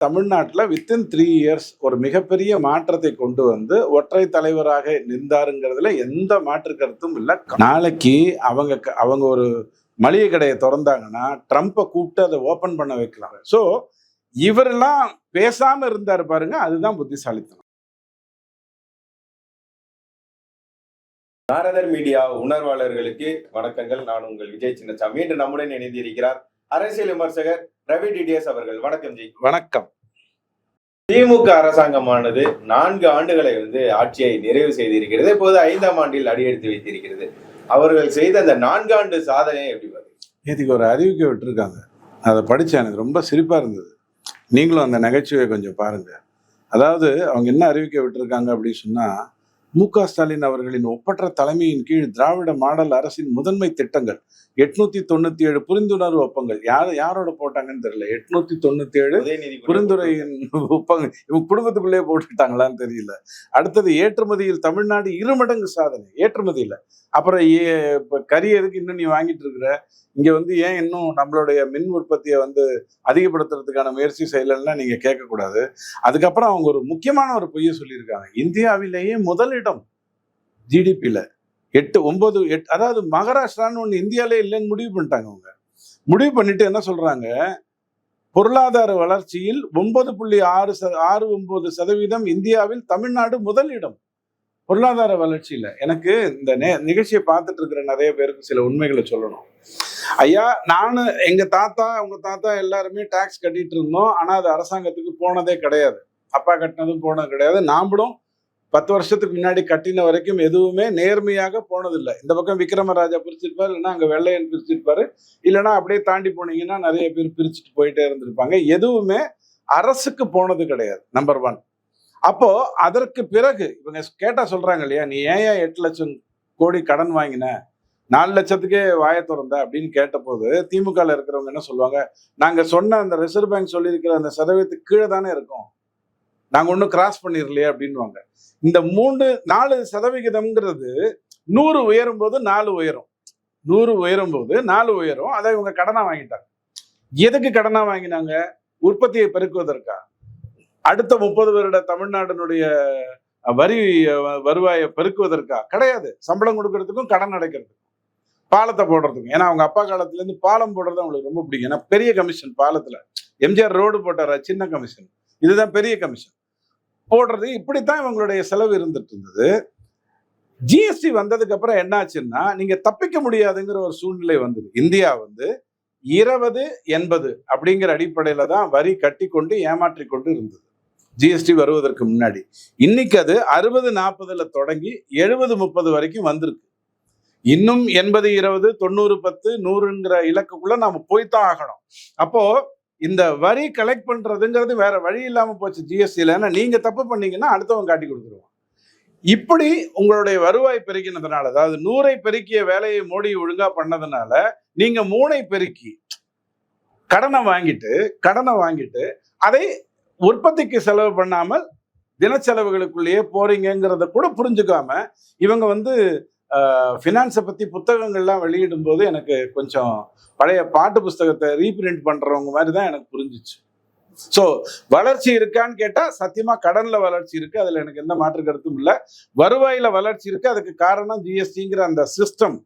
தமிழ்நாட்டில் within three years ஒரு மிகப்பெரிய மாற்றத்தை கொண்டு வந்து ஒற்றை தலைவராக நின்றாருங்கிறதுல எந்த மாற்று கருத்தும் இல்லை. நாளைக்கு அவங்க க- அவங்க ஒரு மளிகை கடையை திறந்தாங்கன்னா ட்ரம்ப்பை கூப்பிட்டு அதை ஓப்பன் பண்ண வைக்கலாம். ஸோ இவரெல்லாம் பேசாமல் இருந்தாரு பாருங்க அதுதான் புத்திசாலித்தனம். நாரதர் மீடியா உணர்வாளர்களுக்கு வணக்கங்கள். நான் உங்கள் விஜய் சின்னசாமி. இன்று நம்முடன் இணைந்திருக்கிறார் அரசியல் விமர்சகர் ரவி டிடிஎஸ் அவர்கள். வணக்கம் ஜி. வணக்கம். திமுக அரசாங்கமானது நான்கு ஆண்டுகளை வந்து ஆட்சியை நிறைவு செய்திருக்கிறது. இப்போது ஐந்தாம் ஆண்டில் அடியெடுத்து வைத்திருக்கிறது. அவர்கள் செய்த அந்த நான்காண்டு சாதனையை எப்படி பாருங்க நேற்றுக்கு ஒரு அறிவிக்கை விட்டுருக்காங்க. அதை படித்தேன். எனக்கு ரொம்ப சிரிப்பாக இருந்தது. நீங்களும் அந்த நகைச்சுவையை கொஞ்சம் பாருங்க. அதாவது அவங்க என்ன அறிவிக்கை விட்டுருக்காங்க அப்படின்னு சொன்னால் மு க. ஸ்டாலின் அவர்களின் ஒப்பற்ற தலைமையின் கீழ் திராவிட மாடல் அரசின் முதன்மை திட்டங்கள். எட்நூத்தி தொண்ணூத்தி ஏழு புரிந்துணர்வு ஒப்பங்கள். யார் யாரோட போட்டாங்கன்னு தெரியல. எட்நூத்தி தொண்ணூத்தி ஏழு புரிந்துரையின் ஒப்பங்க இவங்க குடும்பத்துக்குள்ளேயே போட்டுட்டாங்களான்னு தெரியல. அடுத்தது ஏற்றுமதியில் தமிழ்நாடு இருமடங்கு சாதனை. ஏற்றுமதியில. அப்புறம் ஏ- இப்ப கறி எதுக்கு இன்னும் நீ வாங்கிட்டு இருக்கிற? இங்க வந்து ஏன் இன்னும் நம்மளுடைய மின் உற்பத்தியை வந்து அதிகப்படுத்துறதுக்கான முயற்சி செய்யலைன்னா நீங்க கேட்கக்கூடாது. அதுக்கப்புறம் அவங்க ஒரு முக்கியமான ஒரு பொய்யை சொல்லியிருக்காங்க. இந்தியாவிலேயே முதலிடம் ஜிடிபியில் எட்டு ஒன்பது எட்டு அதாவது மகாராஷ்டிரான்னு ஒன்று இந்தியாவிலே இல்லைன்னு முடிவு பண்ணிட்டாங்க அவங்க. முடிவு பண்ணிட்டு என்ன சொல்றாங்க? பொருளாதார வளர்ச்சியில் ஒன்பது புள்ளி ஆறு ச ஆறு ஒன்பது சதவீதம் இந்தியாவில் தமிழ்நாடு முதலிடம் பொருளாதார வளர்ச்சியில. எனக்கு இந்த நே நிகழ்ச்சியை பார்த்துட்டு இருக்கிற நிறைய பேருக்கு சில உண்மைகளை சொல்லணும். ஐயா நானு எங்க தாத்தா உங்கள் தாத்தா எல்லாருமே டாக்ஸ் கட்டிட்டு இருந்தோம். ஆனா அது அரசாங்கத்துக்கு போனதே கிடையாது. அப்பா கட்டினதும் போனது கிடையாது. நாமளும் பத்து வருஷத்துக்கு முன்னாடி கட்டின வரைக்கும் எதுவுமே நேர்மையாக போனதில்லை. இந்த பக்கம் விக்ரமராஜா பிரிச்சிருப்பார் இல்லைன்னா அங்க வெள்ளையன் பிரிச்சிருப்பாரு இல்லைன்னா அப்படியே தாண்டி போனீங்கன்னா நிறைய பேர் பிரிச்சுட்டு போயிட்டே இருந்திருப்பாங்க. எதுவுமே அரசுக்கு போனது கிடையாது நம்பர் ஒன் அப்போ அதற்கு பிறகு இவங்க கேட்டா சொல்றாங்க இல்லையா நீ ஏன் எட்டு லட்சம் கோடி கடன் வாங்கின? நாலு லட்சத்துக்கே வாய திறந்த? அப்படின்னு கேட்டபோது திமுகல இருக்கிறவங்க என்ன சொல்லுவாங்க நாங்க சொன்ன அந்த ரிசர்வ் பேங்க் சொல்லியிருக்கிற அந்த சதவீதத்துக்கு கீழே தானே இருக்கும். நாங்க ஒன்றும் கிராஸ் பண்ணிடலையே அப்படின்வாங்க இந்த மூணு நாலு சதவிகிதம்ங்கிறது நூறு உயரும் போது நாலு உயரும். நூறு உயரும் போது நாலு உயரும். அதை இவங்க கடனா வாங்கிட்டாங்க. எதுக்கு கடனா வாங்கினாங்க? உற்பத்தியை பெருக்குவதற்கா? அடுத்த முப்பது வருட தமிழ்நாட்டினுடைய வரி வருவாயை பெருக்குவதற்கா? கிடையாது. சம்பளம் கொடுக்கறதுக்கும் கடன் அடைக்கிறதுக்கும். பாலத்தை போடுறதுக்கும். ஏன்னா அவங்க அப்பா காலத்துல இருந்து பாலம் போடுறது அவங்களுக்கு ரொம்ப பிடிக்கும். ஏன்னா பெரிய கமிஷன் பாலத்துல. எம்ஜிஆர் ரோடு போட்டாரா? சின்ன கமிஷன் இதுதான் பெரிய கமிஷன் போடுறது. இப்படித்தான் இவங்களுடைய செலவு இருந்துட்டு இருந்தது. ஜிஎஸ்டி வந்ததுக்கு அப்புறம் என்னாச்சுன்னா நீங்க தப்பிக்க முடியாதுங்கிற ஒரு சூழ்நிலை வந்தது. இந்தியா வந்து இருபது எண்பது அப்படிங்கிற அடிப்படையில தான் வரி கட்டி கொண்டு ஏமாற்றி கொண்டு இருந்தது ஜிஎஸ்டி வருவதற்கு முன்னாடி. இன்னைக்கு அது அறுபது நாற்பதுல தொடங்கி எழுபது முப்பது வரைக்கும் வந்திருக்கு. இன்னும் எண்பது இருபது தொண்ணூறு பத்து நூறுங்கிற இலக்குக்குள்ள நாம போய்த்தான் ஆகணும். அப்போ இந்த வரி கலெக்ட் பண்றதுங்கிறது வேற வழி இல்லாமல் போச்சு ஜிஎஸ்டில ஏன்னா நீங்க தப்பு பண்ணீங்கன்னா அடுத்தவங்க காட்டி கொடுத்துருவான். இப்படி உங்களுடைய வருவாய் பெருக்கினதுனால அதாவது நூறை பெருக்கிய வேலையை மோடி ஒழுங்கா பண்ணதுனால நீங்க மூளை பெருக்கி கடனை வாங்கிட்டு கடனை வாங்கிட்டு அதை உற்பத்திக்கு செலவு பண்ணாமல் தினச்செலவுகளுக்குள்ளேயே போறீங்கிறத கூட புரிஞ்சுக்காம இவங்க வந்து ஃபினான்ஸை பற்றி புத்தகங்கள்லாம் வெளியிடும் போது எனக்கு கொஞ்சம் பழைய பாட்டு புஸ்தகத்தை ரீபிரிண்ட் பண்ணுறவங்க மாதிரி தான் எனக்கு புரிஞ்சிச்சு. ஸோ வளர்ச்சி இருக்கான்னு கேட்டால் சத்தியமாக கடனில் வளர்ச்சி இருக்குது அதில் எனக்கு எந்த மாற்று கருத்தும் இல்லை. வருவாயில் வளர்ச்சி இருக்குது அதுக்கு காரணம் ஜிஎஸ்டிங்கிற அந்த சிஸ்டம்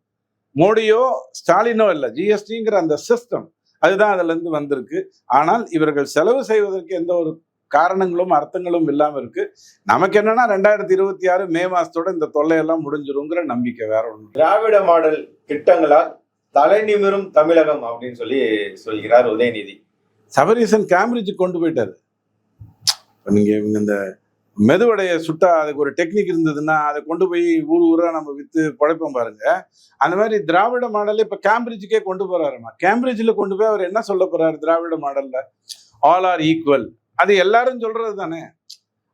மோடியோ ஸ்டாலினோ இல்லை. ஜிஎஸ்டிங்கிற அந்த சிஸ்டம் அதுதான் அதுலேருந்து வந்திருக்கு. ஆனால் இவர்கள் செலவு செய்வதற்கு எந்த ஒரு காரணங்களும் அர்த்தங்களும் இல்லாம இருக்கு. நமக்கு என்னன்னா ரெண்டாயிரத்தி இருபத்தி ஆறு மே மாசத்தோட இந்த தொல்லையெல்லாம் முடிஞ்சிருங்கிற நம்பிக்கை வேற ஒண்ணு திராவிட மாடல் திட்டங்களால் தலை நிமிரும் தமிழகம் அப்படின்னு சொல்லி சொல்கிறார் உதயநிதி. சபரீசன் கேம்பிரிட்ஜுக்கு கொண்டு போயிட்டாரு. நீங்க இந்த மெதுவடைய சுட்டா அதுக்கு ஒரு டெக்னிக் இருந்ததுன்னா அதை கொண்டு போய் ஊர் ஊரா நம்ம வித்து பழைப்போம் பாருங்க. அந்த மாதிரி திராவிட மாடலை இப்ப கேம்பிரிட்ஜுக்கே கொண்டு போறாருமா? கேம்பிரிட்ஜ்ல கொண்டு போய் அவர் என்ன சொல்ல போறாரு திராவிட மாடல்ல? ஆல் ஆர் ஈக்குவல் அது எல்லாரும் சொல்றது தானே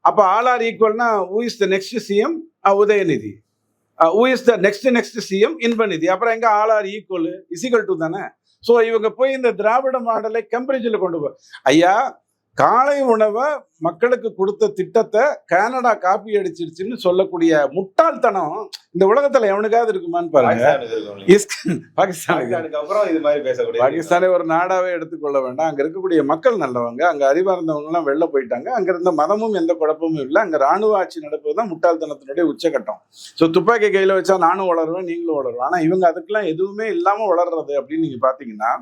அப்ப all are ஈக்குவல்னா who is the next CM Udhayanidhi. Who is the next next CM Inbanidhi. அப்புறம் எங்க ஆல் ஆர் ஈக்குவல் இசிகல் டு தானே? ஸோ இவங்க போய் இந்த திராவிட மாடலை கேம்பிரிட்ஜில் கொண்டு போய் ஐயா காலை உணவை மக்களுக்கு கொடுத்த திட்டத்தை கனடா காப்பி அடிச்சிருச்சுன்னு சொல்லக்கூடிய முட்டாள்தனம் இந்த உலகத்துல எவனுக்காவது இருக்குமான்னு பாருங்க. பாகிஸ்தானுக்கு அப்புறம் இது மாதிரி பேசக்கூடிய பாகிஸ்தானை ஒரு நாடாவே எடுத்துக்கொள்ள வேண்டாம். அங்க இருக்கக்கூடிய மக்கள் நல்லவங்க அங்க அறிவார்ந்தவங்க எல்லாம் வெளில போயிட்டாங்க. அங்க இருந்த மதமும் எந்த குழப்பமும் இல்லை. அங்க ராணுவ ஆட்சி நடப்பதுதான் முட்டாள்தனத்தினுடைய உச்சகட்டம். சோ துப்பாக்கி கையில வச்சா நானும் வளருவேன் நீங்களும் வளருவேன் ஆனா இவங்க அதுக்கெல்லாம் எதுவுமே இல்லாம வளர்றது அப்படின்னு நீங்க பாத்தீங்கன்னா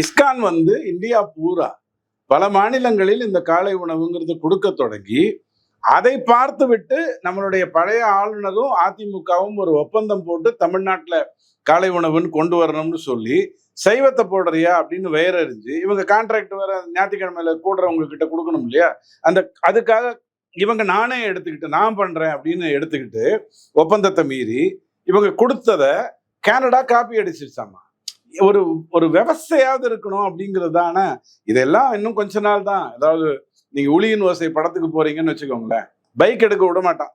இஸ்கான் வந்து இந்தியா பூரா பல மாநிலங்களில் இந்த காலை உணவுங்கிறது கொடுக்க தொடங்கி அதை பார்த்து விட்டு நம்மளுடைய பழைய ஆளுநரும் அதிமுகவும் ஒரு ஒப்பந்தம் போட்டு தமிழ்நாட்டில் காலை உணவுன்னு கொண்டு வரணும்னு சொல்லி சைவத்தை போடுறியா அப்படின்னு வேற எறிஞ்சு இவங்க கான்ட்ராக்ட் வேற ஞாயிற்றுக்கிழமையில கூடுறவங்க கிட்ட கொடுக்கணும் இல்லையா? அந்த அதுக்காக இவங்க நானே எடுத்துக்கிட்டு நான் பண்றேன் அப்படின்னு எடுத்துக்கிட்டு ஒப்பந்தத்தை மீறி இவங்க கொடுத்தத கனடா காப்பி அடிச்சிருச்சாமா? ஒரு ஒரு விவசாயாவது இருக்கணும் அப்படிங்கிறதான இதெல்லாம் இன்னும் கொஞ்ச நாள் தான். அதாவது நீங்க உளியின் ஓசை படத்துக்கு போறீங்கன்னு வச்சுக்கோங்களேன். பைக் எடுக்க விட மாட்டான்.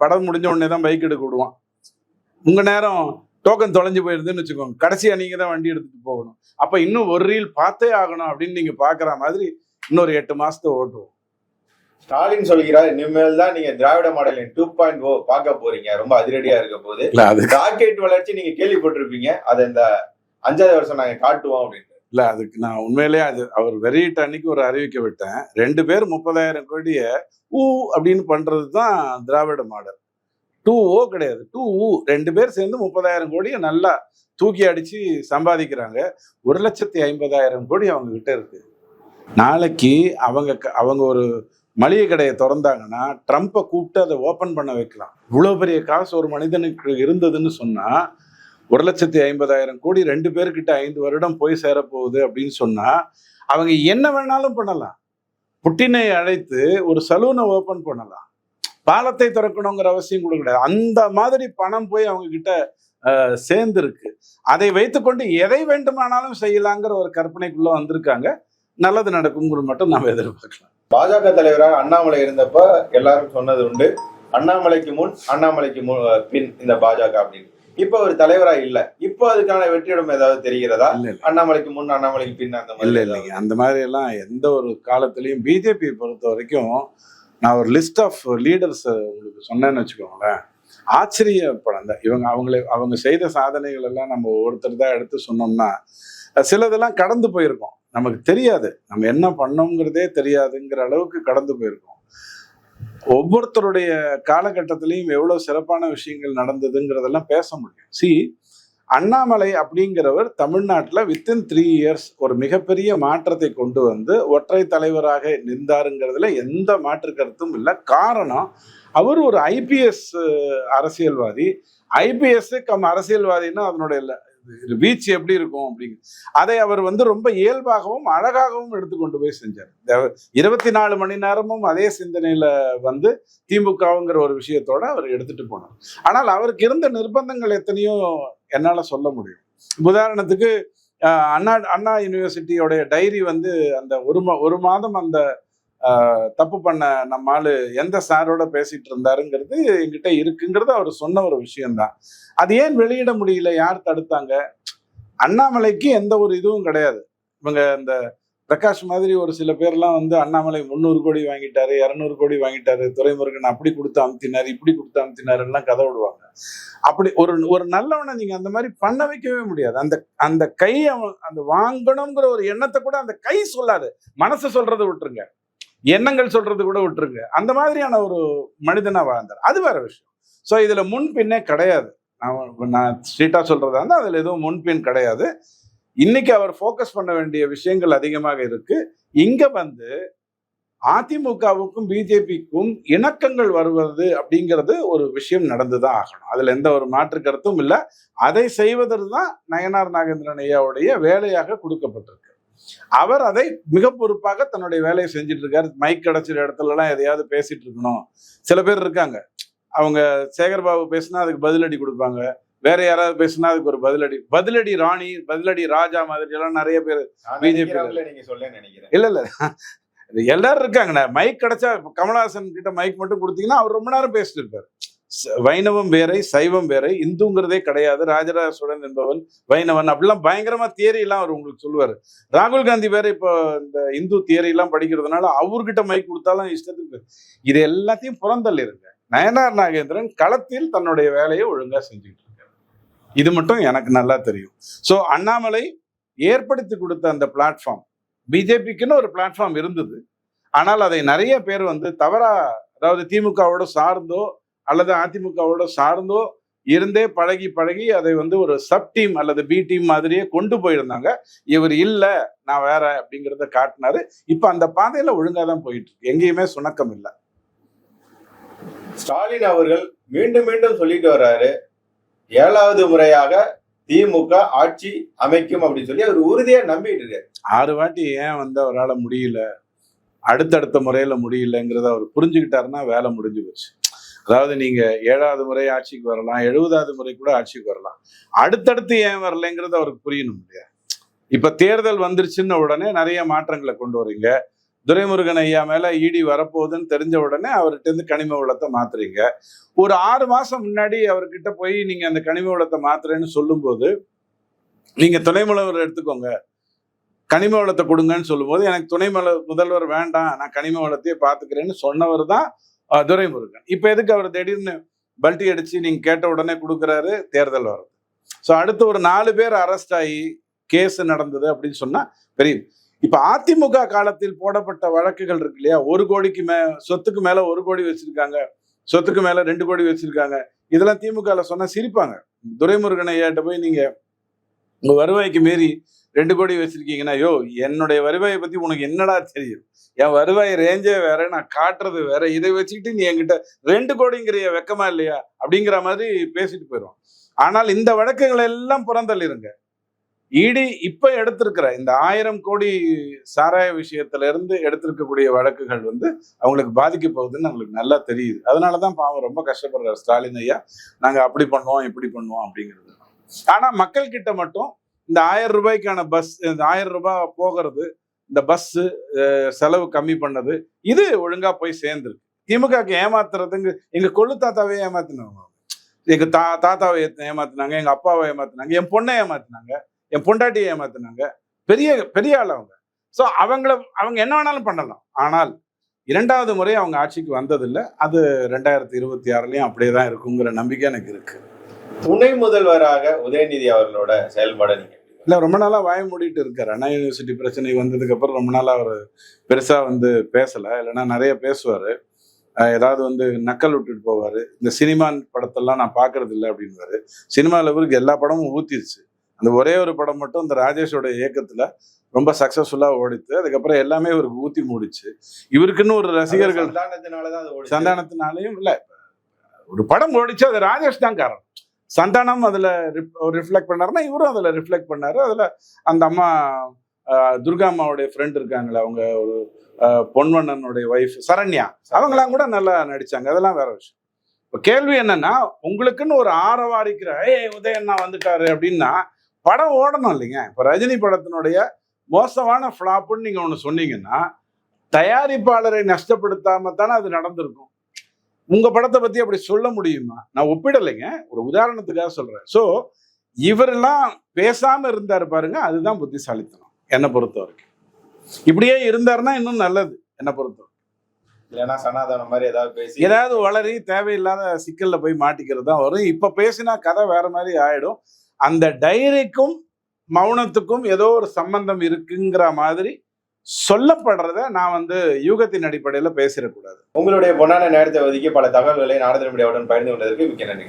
படம் முடிஞ்ச உடனே தான் பைக் எடுக்க விடுவான். உங்க நேரம் டோக்கன் தொலைஞ்சு போயிருதுன்னு வச்சுக்கோங்க. கடைசியா நீங்க தான் வண்டி எடுத்துட்டு போகணும். அப்ப இன்னும் ஒரு ரீல் பார்த்தே ஆகணும் அப்படின்னு நீங்க பாக்குற மாதிரி இன்னொரு எட்டு மாசத்தை ஓட்டுவோம். ஸ்டாலின் சொல்கிறார் இனிமேல் தான் நீங்க திராவிட மாடலின் டூ பாயிண்ட் ஓ பார்க்க போறீங்க. ரொம்ப அதிரடியா இருக்க போது. ராக்கெட் வளர்ச்சி நீங்க கேள்விப்பட்டிருப்பீங்க. அதை இந்த அஞ்சாவது வருஷம் நாங்க காட்டுவோம் அப்படின்னு. இல்ல அதுக்கு நான் உண்மையிலேயே அது அவர் வெளியிட்ட அன்னைக்கு ஒரு அறிவிக்க விட்டேன். ரெண்டு பேர் முப்பதாயிரம் கோடிய ஊ அப்படின்னு பண்றது தான் திராவிட மாடல். டூ ஓ கிடையாது டூ ஊ. ரெண்டு பேர் சேர்ந்து முப்பதாயிரம் கோடியை நல்லா தூக்கி அடிச்சு சம்பாதிக்கிறாங்க. ஒரு லட்சத்தி ஐம்பதாயிரம் கோடி அவங்க கிட்ட இருக்கு. நாளைக்கு அவங்க க- அவங்க ஒரு மளிகை கடையை திறந்தாங்கன்னா ட்ரம்ப்பை கூப்பிட்டு அதை ஓப்பன் பண்ண வைக்கலாம். இவ்வளோ பெரிய காசு ஒரு மனிதனுக்கு இருந்ததுன்னு சொன்னா ஒரு லட்சத்தி ஐம்பதாயிரம் கோடி ரெண்டு பேர்கிட்ட ஐந்து வருடம் போய் சேரப்போகுது அப்படின்னு சொன்னா அவங்க என்ன வேணாலும் பண்ணலாம். புட்டினை அழைத்து ஒரு சலூனை ஓபன் பண்ணலாம். பாலத்தை திறக்கணுங்கிற அவசியம் கூட கிடையாது. அந்த மாதிரி பணம் போய் அவங்க கிட்ட சேர்ந்துருக்கு. அதை வைத்துக்கொண்டு எதை வேண்டுமானாலும் செய்யலாங்கிற ஒரு கற்பனைக்குள்ள வந்திருக்காங்க. நல்லது நடக்குங்கிறது மட்டும் நாம் எதிர்பார்க்கலாம். பாஜக தலைவராக அண்ணாமலை இருந்தப்ப எல்லாரும் சொன்னது உண்டு. அண்ணாமலைக்கு முன் அண்ணாமலைக்கு முன் பின் இந்த பாஜக அப்படின்னு. இப்ப ஒரு தலைவரா இல்ல. இப்போ அதுக்கான வெற்றியிடம் ஏதாவது தெரிகிறதா? அண்ணாமலைக்கு முன் அண்ணாமலைக்கு பின் அந்த மாதிரி இல்ல? இல்லைங்க. அந்த மாதிரி எல்லாம் எந்த ஒரு காலத்திலையும் பிஜேபி பொறுத்த வரைக்கும் நான் ஒரு லிஸ்ட் ஆஃப் லீடர்ஸ் உங்களுக்கு சொன்னேன்னு வச்சுக்கோங்களேன். ஆச்சரியப்படம் தான் இவங்க அவங்களே அவங்க செய்த சாதனைகள் எல்லாம் நம்ம ஒவ்வொருத்தர் தான் எடுத்து சொன்னோம்னா சிலதெல்லாம் கடந்து போயிருக்கோம். நமக்கு தெரியாது. நம்ம என்ன பண்ணோங்கிறதே தெரியாதுங்கிற அளவுக்கு கடந்து போயிருக்கோம். ஒவ்வொருத்தருடைய காலகட்டத்திலையும் எவ்வளவு சிறப்பான விஷயங்கள் நடந்ததுங்கிறதெல்லாம் பேச முடியும். சி அண்ணாமலை அப்படிங்கிறவர் தமிழ்நாட்டில் வித்தின் த்ரீ இயர்ஸ் ஒரு மிகப்பெரிய மாற்றத்தை கொண்டு வந்து ஒற்றை தலைவராக நின்றாருங்கிறதுல எந்த மாற்று கருத்தும் இல்லை. காரணம் அவர் ஒரு ஐபிஎஸ் அரசியல்வாதி. ஐபிஎஸ் கம் அரசியல்வாதின்னா அதனுடைய வீச்சு எப்படி இருக்கும் அப்படிங்க அதை அவர் வந்து ரொம்ப இயல்பாகவும் அழகாகவும் எடுத்துக்கொண்டு போய் செஞ்சார். இருபத்தி நாலு மணி நேரமும் அதே சிந்தனையில வந்து திமுகவுங்கிற ஒரு விஷயத்தோட அவர் எடுத்துட்டு போனார். ஆனால் அவருக்கு இருந்த நிர்பந்தங்கள் எத்தனையோ என்னால சொல்ல முடியும். உதாரணத்துக்கு அண்ணா அண்ணா யூனிவர்சிட்டியோடைய டைரி வந்து அந்த ஒரு மா ஒரு மாதம் அந்த தப்பு பண்ண நம்ம ஆளு எந்த சாரோட பேசிட்டு இருந்தாருங்கிறது என்கிட்ட இருக்குங்கிறது அவர் சொன்ன ஒரு விஷயம்தான். அது ஏன் வெளியிட முடியல? யார் தடுத்தாங்க? அண்ணாமலைக்கு எந்த ஒரு இதுவும் கிடையாது. இவங்க இந்த பிரகாஷ் மாதிரி ஒரு சில பேர்லாம் வந்து அண்ணாமலை முந்நூறு கோடி வாங்கிட்டாரு இரநூறு கோடி வாங்கிட்டாரு துரைமுருகன் அப்படி கொடுத்து அமுத்தினாரு இப்படி கொடுத்து அமுத்தினாரு எல்லாம் கதை விடுவாங்க. அப்படி ஒரு ஒரு நல்லவனை நீங்க அந்த மாதிரி பண்ண வைக்கவே முடியாது. அந்த அந்த கை அவன் அந்த வாங்கணுங்கிற ஒரு எண்ணத்தை கூட அந்த கை சொல்லாது. மனசு சொல்றதை விட்டுருங்க. எண்ணங்கள் சொல்றது கூட விட்டுருங்க. அந்த மாதிரியான ஒரு மனிதனா வாழ்ந்தார். அது வேற விஷயம். ஸோ இதுல முன்பின்னே கிடையாது. நான் நான் ஸ்ட்ரீட்டா சொல்றதா இருந்தால் அதுல எதுவும் முன்பின் கிடையாது. இன்னைக்கு அவர் ஃபோக்கஸ் பண்ண வேண்டிய விஷயங்கள் அதிகமாக இருக்கு. இங்க வந்து அதிமுகவுக்கும் பிஜேபிக்கும் இணக்கங்கள் வருவது அப்படிங்கிறது ஒரு விஷயம் நடந்துதான் ஆகணும். அதுல எந்த ஒரு மாற்று கருத்தும் இல்லை. அதை செய்வதற்கு தான் நயனார் நாகேந்திரன் ஐயாவுடைய வேலையாக கொடுக்கப்பட்டிருக்கு. அவர் அதை மிக பொறுப்பாக தன்னுடைய வேலையை செஞ்சுட்டு இருக்காரு மைக் கிடைச்சிற இடத்துல எல்லாம் எதையாவது பேசிட்டு இருக்கணும் சில பேர் இருக்காங்க. அவங்க சேகர்பாபு பேசினா அதுக்கு பதிலடி கொடுப்பாங்க. வேற யாராவது பேசினா அதுக்கு ஒரு பதிலடி. பதிலடி ராணி பதிலடி ராஜா மாதிரி எல்லாம் நிறைய பேர் நினைக்கிறேன் இல்ல. இல்ல எல்லாரும் இருக்காங்கண்ணே. மைக் கிடைச்சா கமலஹாசன் கிட்ட மைக் மட்டும் கொடுத்தீங்கன்னா அவர் ரொம்ப நேரம் பேசிட்டு இருப்பாரு. வைணவம் வேறை சைவம் வேறை இந்துங்கிறதே கிடையாது. ராஜராஜ சோழன் என்பவன் வைணவன். அப்படிலாம் பயங்கரமா தியரிலாம் அவர் உங்களுக்கு சொல்லுவார். ராகுல் காந்தி வேற இப்போ இந்த இந்து தியரிலாம் படிக்கிறதுனால அவர்கிட்ட மைக் கொடுத்தாலும் இஷ்டத்துக்கு இது எல்லாத்தையும் புறந்தள்ளிருங்க நயனார் நாகேந்திரன் களத்தில் தன்னுடைய வேலையை ஒழுங்கா செஞ்சுட்டு இருக்காரு. இது மட்டும் எனக்கு நல்லா தெரியும். ஸோ அண்ணாமலை ஏற்படுத்தி கொடுத்த அந்த பிளாட்ஃபார்ம் பிஜேபிக்குன்னு ஒரு பிளாட்ஃபார்ம் இருந்தது. ஆனால் அதை நிறைய பேர் வந்து தவறா அதாவது திமுகவோட சார்ந்தோ அல்லது அதிமுகவோட சார்ந்தோ இருந்தே பழகி பழகி அதை வந்து ஒரு சப் டீம் அல்லது பி டீம் மாதிரியே கொண்டு போயிருந்தாங்க. இவர் இல்ல நான் வேற அப்படிங்கிறத காட்டினாரு. இப்ப அந்த பாதையில ஒழுங்கா தான் போயிட்டு இருக்கு எங்கேயுமே சுணக்கம் இல்லை. ஸ்டாலின் அவர்கள் மீண்டும் மீண்டும் சொல்லிட்டு வர்றாரு. ஏழாவது முறையாக திமுக ஆட்சி அமைக்கும் அப்படின்னு சொல்லி அவர் உறுதியா நம்பிட்டு இருக்காரு. ஆறு வாட்டி ஏன் வந்து அவரால் முடியல? அடுத்தடுத்த முறையில முடியலங்கிறத அவர் புரிஞ்சுக்கிட்டாருன்னா வேலை முடிஞ்சு போச்சு. அதாவது நீங்க ஏழாவது முறை ஆட்சிக்கு வரலாம் எழுபதாவது முறை கூட ஆட்சிக்கு வரலாம். அடுத்தடுத்து ஏன் வரலைங்கிறது அவருக்கு புரியணும் இல்லையா? இப்ப தேர்தல் வந்துருச்சுன்ன உடனே நிறைய மாற்றங்களை கொண்டு வரீங்க. துரைமுருகன் ஐயா மேல இடி வரப்போகுதுன்னு தெரிஞ்ச உடனே அவர்கிட்ட இருந்து கனிம வளத்தை மாத்துறீங்க. ஒரு ஆறு மாசம் முன்னாடி அவர்கிட்ட போய் நீங்க அந்த கனிம வளத்தை மாத்துறேன்னு சொல்லும்போது நீங்க துணை முதல்வர் எடுத்துக்கோங்க. கனிம வளத்தை கொடுங்கன்னு சொல்லும்போது எனக்கு துணை முதல்வர் வேண்டாம் நான் கனிம வளத்தையே பார்த்துக்கிறேன்னு சொன்னவர் தான் துரைமுருகன். இப்போ எதுக்கு அவர் திடீர்னு பல்ட்டி அடிச்சு நீங்க கேட்ட உடனே கொடுக்குறாரு? தேர்தல் வருது ஸோ அடுத்து ஒரு நாலு பேர் அரெஸ்ட் ஆகி கேஸ் நடந்தது அப்படின்னு சொன்னா பெரிய இப்ப அதிமுக காலத்தில் போடப்பட்ட வழக்குகள் இருக்கு இல்லையா? ஒரு கோடிக்கு மே சொத்துக்கு மேல ஒரு கோடி வச்சிருக்காங்க. சொத்துக்கு மேல ரெண்டு கோடி வச்சிருக்காங்க. இதெல்லாம் திமுகல சொன்னா சிரிப்பாங்க. துரைமுருகன் ஐயாட்ட போய் நீங்க உங்க வருவாய்க்கு மீறி ரெண்டு கோடி வச்சிருக்கீங்கன்னா யோ என்னுடைய வருவாயை பத்தி உனக்கு என்னடா தெரியும்? என் வருவாய் ரேஞ்சே வேற நான் காட்டுறது வேற இதை வச்சுக்கிட்டு நீ என்கிட்ட ரெண்டு கோடிங்கிறிய வெக்கமா இல்லையா? அப்படிங்கிற மாதிரி பேசிட்டு போயிடும் ஆனால் இந்த வழக்குகள் எல்லாம் புறந்தள்ளிருங்க. இடி இப்ப எடுத்திருக்கிற இந்த ஆயிரம் கோடி சாராய விஷயத்துல இருந்து எடுத்திருக்கக்கூடிய வழக்குகள் வந்து அவங்களுக்கு பாதிக்க போகுதுன்னு அவங்களுக்கு நல்லா தெரியுது. அதனாலதான் பாவம் ரொம்ப கஷ்டப்படுறாரு ஸ்டாலின் ஐயா. நாங்க அப்படி பண்ணுவோம் இப்படி பண்ணுவோம் அப்படிங்கிறது. ஆனா மக்கள் கிட்ட மட்டும் இந்த ஆயிரம் ரூபாய்க்கான பஸ் இந்த ஆயிரம் ரூபாய் போகிறது இந்த பஸ் செலவு கம்மி பண்ணது இது ஒழுங்கா போய் சேர்ந்துருக்கு. திமுகக்கு ஏமாத்துறதுங்க எங்க கொள்ளு தாத்தாவே ஏமாத்தினாங்க. எங்க தா தாத்தாவை ஏமாத்தினாங்க எங்க அப்பாவை ஏமாத்தினாங்க என் பொண்ணை ஏமாத்தினாங்க என் பொண்டாட்டியை ஏமாத்துனாங்க. பெரிய பெரிய ஆள் அவங்க. ஸோ அவங்கள அவங்க என்ன வேணாலும் பண்ணலாம். ஆனால் இரண்டாவது முறை அவங்க ஆட்சிக்கு வந்ததில்லை. அது ரெண்டாயிரத்தி இருபத்தி ஆறுலயும் அப்படியே தான் இருக்குங்கிற நம்பிக்கை எனக்கு இருக்கு. துணை முதல்வராக உதயநிதி அவர்களோட செயல்பாடு நீங்க இல்ல ரொம்ப நாளா வாய மூடிட்டு இருக்காரு. அண்ணா யூனிவர்சிட்டி பிரச்சனை வந்ததுக்கு அப்புறம் ரொம்ப நாளா அவர் பெருசா வந்து பேசல. இல்லைன்னா நிறைய பேசுவாரு. ஏதாவது வந்து நக்கல் விட்டுட்டு போவாரு. இந்த சினிமா படத்தெல்லாம் நான் பாக்குறது இல்லை அப்படின்வாரு சினிமாவில் இவருக்கு எல்லா படமும் ஊத்திருச்சு. அந்த ஒரே ஒரு படம் மட்டும் இந்த ராஜேஷோட இயக்கத்துல ரொம்ப சக்சஸ்ஃபுல்லா ஓடித்து அதுக்கப்புறம் எல்லாமே இவருக்கு ஊத்தி மூடிச்சு. இவருக்குன்னு ஒரு ரசிகர்கள். சந்தானத்தினாலையும் இல்ல ஒரு படம் ஓடிச்சு அது ராஜேஷ் தான் காரணம். சந்தானம் அதுல ரிஃப்ளெக்ட் பண்ணாருன்னா இவரும் அதில் ரிஃப்ளெக்ட் பண்ணார். அதில் அந்த அம்மா துர்கா அம்மாவுடைய ஃப்ரெண்ட் இருக்காங்களே அவங்க ஒரு பொன்வண்ணனுடைய ஒய்ஃப் சரண்யா. அவங்களாம் கூட நல்லா நடிச்சாங்க. அதெல்லாம் வேற விஷயம். இப்போ கேள்வி என்னன்னா உங்களுக்குன்னு ஒரு ஆரவாரிக்கிற ஏய் உதயண்ணா வந்துட்டாரு அப்படின்னா படம் ஓடணும் இல்லைங்க. இப்போ ரஜினி படத்தினுடைய மோசமான ஃப்ளாப்புன்னு நீங்கள் ஒன்று சொன்னீங்கன்னா தயாரிப்பாளரை நஷ்டப்படுத்தாம தானே அது நடந்திருக்கும். உங்க படத்தை பத்தி அப்படி சொல்ல முடியுமா? நான் ஒப்பிடலைங்க. ஒரு உதாரணத்துக்காக சொல்றேன். ஸோ இவரெல்லாம் பேசாம இருந்தாரு பாருங்க அதுதான் புத்திசாலித்தனம் என்னை பொறுத்த வரைக்கும் இப்படியே இருந்தாருன்னா இன்னும் நல்லது என்னை பொறுத்த. இல்லைன்னா சனாதனம் மாதிரி ஏதாவது பேசி ஏதாவது வளரி தேவையில்லாத சிக்கல்ல போய் மாட்டிக்கிறது தான் வரும். இப்ப பேசினா கதை வேற மாதிரி ஆயிடும். அந்த டைரிக்கும் மௌனத்துக்கும் ஏதோ ஒரு சம்பந்தம் இருக்குங்கிற மாதிரி சொல்லப்படுறத நான் வந்து யூகத்தின் அடிப்படையில் பேசிடக்கூடாது. உங்களுடைய பொன்னான நேரத்தை ஒதுக்கி பல தகவல்களை நாரதன் மீடியாவுடன் பகிர்ந்து கொண்டதற்கு மிக்க நன்றி